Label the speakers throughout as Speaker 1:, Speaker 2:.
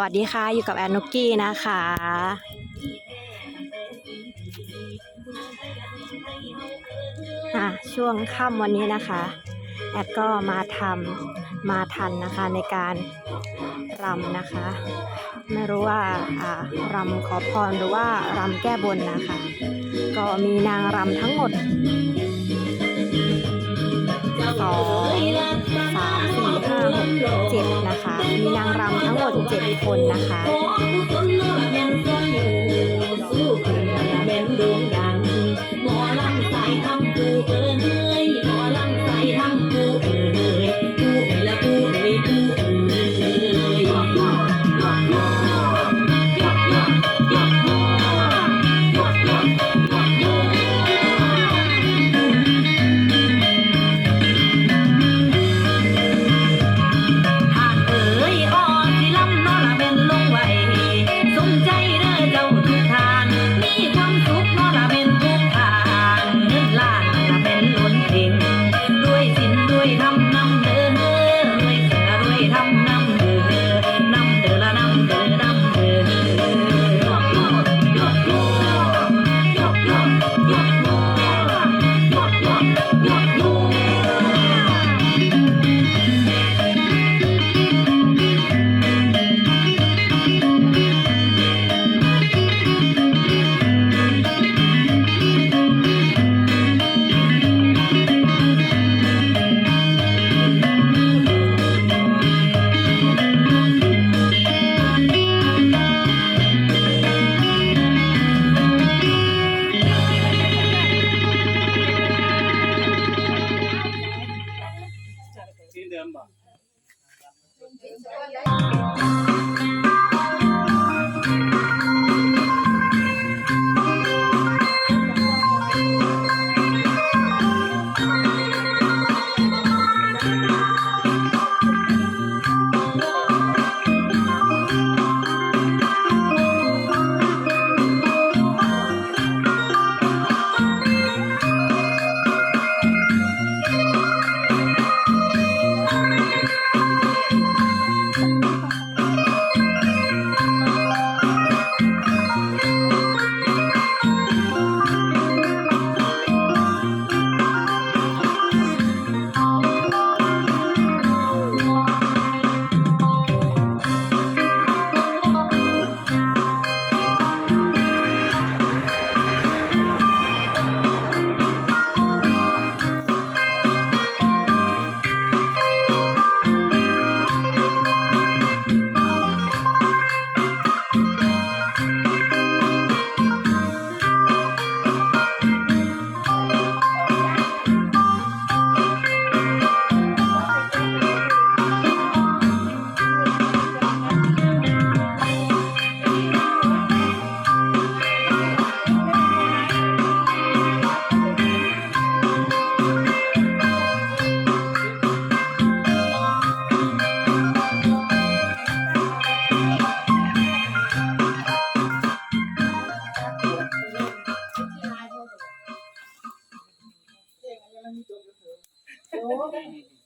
Speaker 1: วัสดีค่ะ อยู่กับแอนนุกกี้นะคะอะช่วงค่ำวันนี้นะคะ แอดก็มาทำมาทันนะคะในการรำนะคะ ไม่รู้ว่าอ่ารำขอพรหรือว่ารำแก้บนนะคะ ก็มีนางรำทั้งหมดสอง 7 นะคะ มีนางรำทั้งหมด 7 คนนะคะ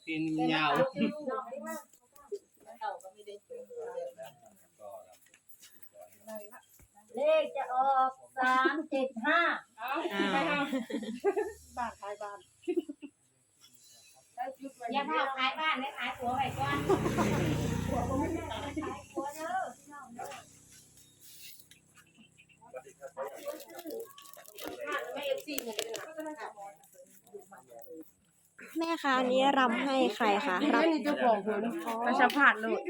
Speaker 2: ปีนยาวเล
Speaker 3: ขจะออกสามเจ็ดห้า
Speaker 1: อ่า
Speaker 3: อย่าเผาขายบ้านเลยขายตัวไว้ก่อนตัวเด้อ
Speaker 1: แม่คะอันนี้ รำให้ใครคะร
Speaker 4: นี่นี่เจ้าของคนประชาผัดเลย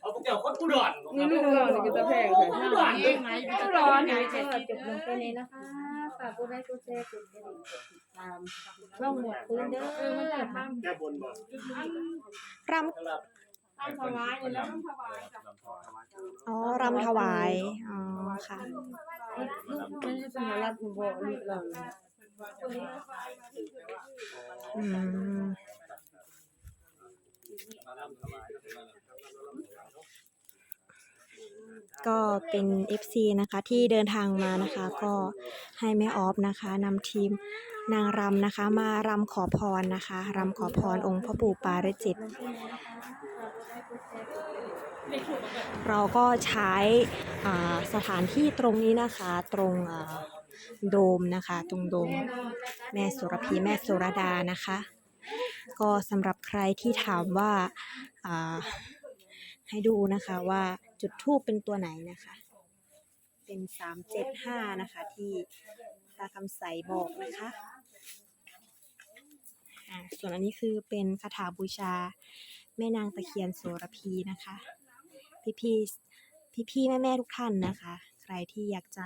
Speaker 5: เอาพวกเจ้าคนอุดร
Speaker 4: นี่ลูกเราเนี่ยก็จะแพงเลย
Speaker 5: อุดรเองไหม
Speaker 3: ร้อนนะจะจบลงไปเลยนะคะฝากกดไลค์กดแชร์กดกระดิ่งกดติดตามช่องหมวดปืนเด้อ
Speaker 5: แก้บนบ่ำ
Speaker 1: รำ
Speaker 4: ทำถวายอยู่แล้วต้องถวาย
Speaker 1: อ๋อรำถวาย อ๋อ ค่ะ
Speaker 4: ไม่ใช่สมารัฐคุณพ่อลูกเรา
Speaker 1: อืมก็เป็น FC นะคะที่เดินทางมานะคะ ก็ให้แม่ออฟนะคะนำทีมนางรำนะคะ มารำขอพรนะคะรำขอพรองค์พ่อปู่ปาริจิต
Speaker 6: เราก็ใช้สถานที่ตรงนี้นะคะตรง โดมนะคะ ตรงโดม แม่สุรพีแม่สุรดานะคะ ก็สำหรับใครที่ถามว่าาให้ดูนะคะว่าจุดทูปเป็นตัวไหนนะคะ เป็นสามเจ็ดห้านะคะ ที่ตาคำใสบอกนะคะอ่าส่วนอันนี้คือเป็นคาถาบูชาแม่นางตะเคียนโสระพีนะคะ พี่พี่พี่พี่ๆแม่แม่ๆทุกท่านนะคะ ใครที่อยากจะ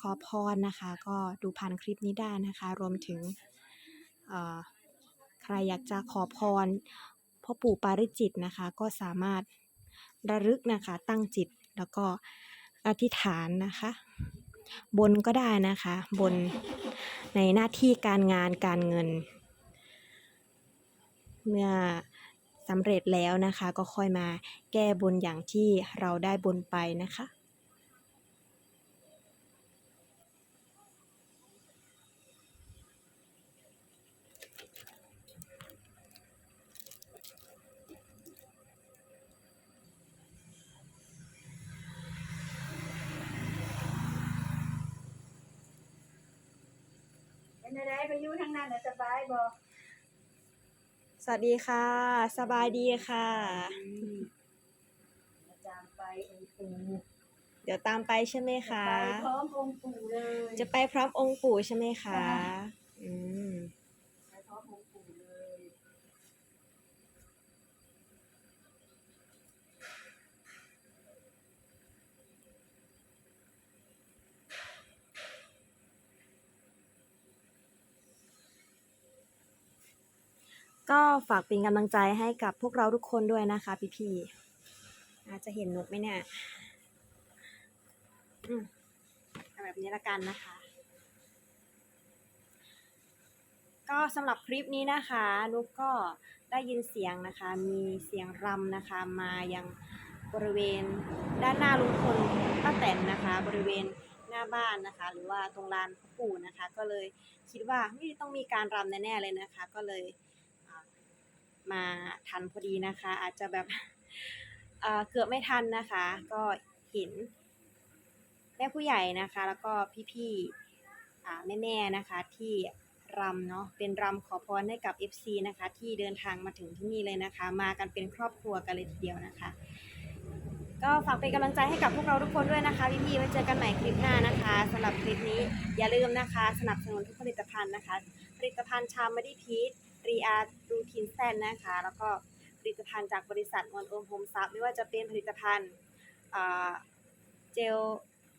Speaker 6: ขอพรนะคะ ก็ดูผ่านคลิปนี้ได้นะคะ รวมถึงใครอยากจะขอพรพ่อปู่ปาริจิตนะคะ ก็สามารถระลึกนะคะตั้งจิตแล้วก็อธิษฐานนะคะ บนก็ได้นะคะ บนในหน้าที่การงานการเงิน เมื่อสำเร็จแล้วนะคะ ก็ค่อยมาแก้บนอย่างที่เราได้บนไปนะคะ
Speaker 3: เป็นอะไรไปอยู่ทางนั้นน่ะสบายบ่
Speaker 6: สวัสดีค่ะ สบายดีค่ะ
Speaker 3: อาจารย์ไปองค์ปู่
Speaker 6: เดี๋ยวตามไปใช่ไหมคะ
Speaker 3: ไปพร้อมองค์ปู่เลย
Speaker 6: จะไปพร้อมองค์ปู่ใช่ไหมคะอื ก็ฝากเป็นกำลังใจให้กับพวกเราทุกคนด้วยนะคะ พี่ๆอาจจะเห็นนกไหมเนี่ยอืมแบบนี้ละกันนะคะ ก็สำหรับคลิปนี้นะคะนุกก็ได้ยินเสียงนะคะ มีเสียงรำนะคะ มายังบริเวณด้านหน้าลุงพลป้าแตนนะคะ บริเวณหน้าบ้านนะคะ หรือว่าตรงลานพ่อปู่นะคะ ก็เลยคิดว่าเฮ้ยต้องมีการรำแน่ๆเลยนะคะ ก็เลย มาทันพอดีนะคะ อาจจะแบบเกือบไม่ทันนะคะ ก็เห็นแม่ผู้ใหญ่นะคะ แล้วก็พี่ๆแม่ๆนะคะที่รำเนาะเป็นรำขอพรให้กับ FC นะคะ ที่เดินทางมาถึงที่นี่เลยนะคะ มากันเป็นครอบครัวกันเลยทีเดียวนะคะ ก็ฝากเป็นกำลังใจให้กับพวกเราทุกคนด้วยนะคะพี่ๆไว้เจอกันใหม่คลิปหน้านะคะสำหรับคลิปนี้อย่าลืมนะคะ สนับสนุนทุกผลิตภัณฑ์นะคะ ผลิตภัณฑ์ชามมดิพีท รีอาร์ดูทินแซนนะคะ แล้วก็ผลิตภัณฑ์จากบริษัทมอนโอมโฮมซับไม่ว่าจะเป็นผลิตภัณฑ์เจล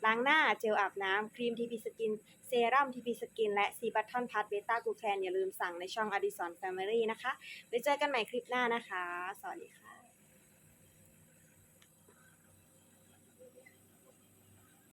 Speaker 6: ล้างหน้าเจลอาบน้ำครีมทีพีสกินเซรั่มทีพีสกินและซีบัตทอนพัทเบต้ากูแคนอย่าลืมสั่งในช่องอดิสันแฟมิลี่นะคะไว้เจอกันใหม่คลิปหน้านะคะ สวัสดีค่ะ